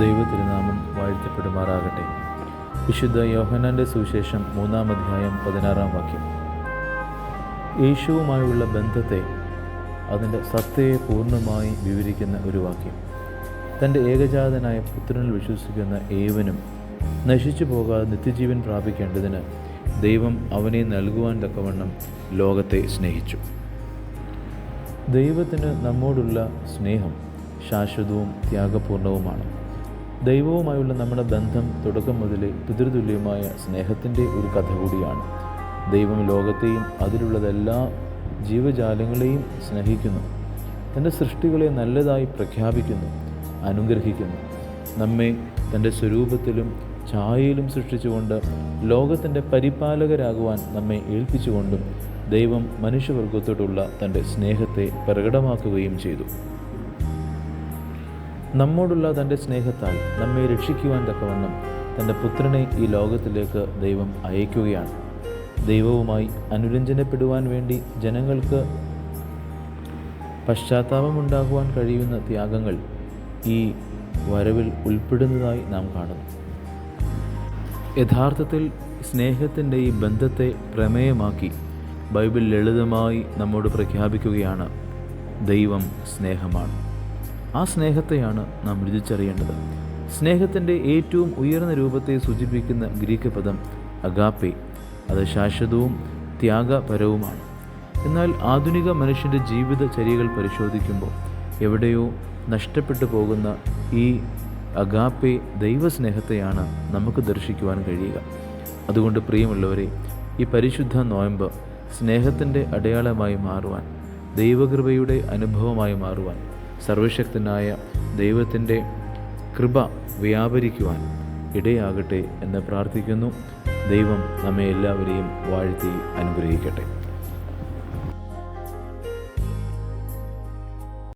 ദൈവതിരുനാമം വാഴ്ത്തപ്പെടുമാറാകട്ടെ. വിശുദ്ധ യോഹനാന്റെ സുവിശേഷം മൂന്നാം അധ്യായം പതിനാറാം വാക്യം. യേശുവുമായുള്ള ബന്ധത്തെ അതിന്റെ സത്യയെ പൂർണമായി വിവരിക്കുന്ന ഒരു വാക്യം. തന്റെ ഏകജാതനായ പുത്രനിൽ വിശ്വസിക്കുന്ന ഏവനും നശിച്ചു പോകാതെ നിത്യജീവൻ പ്രാപിക്കേണ്ടതിന് ദൈവം അവനെ നൽകുവാൻ തക്കവണ്ണം ലോകത്തെ സ്നേഹിച്ചു. ദൈവത്തിന് നമ്മോടുള്ള സ്നേഹം ശാശ്വതവും ത്യാഗപൂർണവുമാണ്. ദൈവവുമായുള്ള നമ്മുടെ ബന്ധം തുടക്കം മുതലേ പിതൃതുല്യമായ സ്നേഹത്തിന്റെ ഒരു കഥ കൂടിയാണ്. ദൈവം ലോകത്തെയും അതിലുള്ളതെല്ലാ ജീവജാലങ്ങളെയും സ്നേഹിക്കുന്നു. തന്റെ സൃഷ്ടികളെ നല്ലതായി പ്രഖ്യാപിക്കുന്നു അനുഗ്രഹിക്കുന്നു. നമ്മെ തന്റെ സ്വരൂപത്തിലും ഛായയിലും സൃഷ്ടിച്ചുകൊണ്ട് ലോകത്തിന്റെ പരിപാലകരാകുവാൻ നമ്മെ ഏൽപ്പിച്ചുകൊണ്ടും ദൈവം മനുഷ്യവർഗത്തോടുള്ള തന്റെ സ്നേഹത്തെ പ്രകടമാക്കുകയും ചെയ്തു. നമ്മോടുള്ള തന്റെ സ്നേഹത്താൽ നമ്മെ രക്ഷിക്കുവാൻ തക്കവണ്ണം തന്റെ പുത്രനെ ഈ ലോകത്തിലേക്ക് ദൈവം അയക്കുകയാണ്. ദൈവവുമായി അനുരഞ്ജനപ്പെടുവാൻ വേണ്ടി ജനങ്ങൾക്ക് പശ്ചാത്താപമുണ്ടാകുവാൻ കഴിയുന്ന ത്യാഗങ്ങൾ ഈ വരവിൽ ഉൾപ്പെടുന്നതായി നാം കാണുന്നു. യഥാർത്ഥത്തിൽ സ്നേഹത്തിന്റെ ഈ ബന്ധത്തെ പ്രമേയമാക്കി ബൈബിൾ ലളിതമായി നമ്മോട് പ്രഖ്യാപിക്കുകയാണ് ദൈവം സ്നേഹമാണ്. ആ സ്നേഹത്തെയാണ് നാം രുചിച്ചറിയേണ്ടത്. സ്നേഹത്തിന്റെ ഏറ്റവും ഉയർന്ന രൂപത്തെ സൂചിപ്പിക്കുന്ന ഗ്രീക്ക് പദം അഗാപ്പെ. അത് ശാശ്വതവും ത്യാഗപരവുമാണ്. എന്നാൽ ആധുനിക മനുഷ്യന്റെ ജീവിത ചര്യകൾ പരിശോധിക്കുമ്പോൾ എവിടെയോ നഷ്ടപ്പെട്ടു പോകുന്ന ഈ അഗാപ്പെ ദൈവസ്നേഹത്തെയാണ് നമുക്ക് ദർശിക്കുവാൻ കഴിയുക. അതുകൊണ്ട് പ്രിയമുള്ളവരെ ഈ പരിശുദ്ധ നോയമ്പ് സ്നേഹത്തിന്റെ അടയാളമായി മാറുവാൻ ദൈവകൃപയുടെ അനുഭവമായി മാറുവാൻ സർവശക്തനായ ദൈവത്തിന്റെ കൃപ വ്യാപരിക്കുവാൻ ഇടയാകട്ടെ എന്ന് പ്രാർത്ഥിക്കുന്നു. ദൈവം നമ്മെ എല്ലാവരെയും വാഴ്ത്തി അനുഗ്രഹിക്കട്ടെ.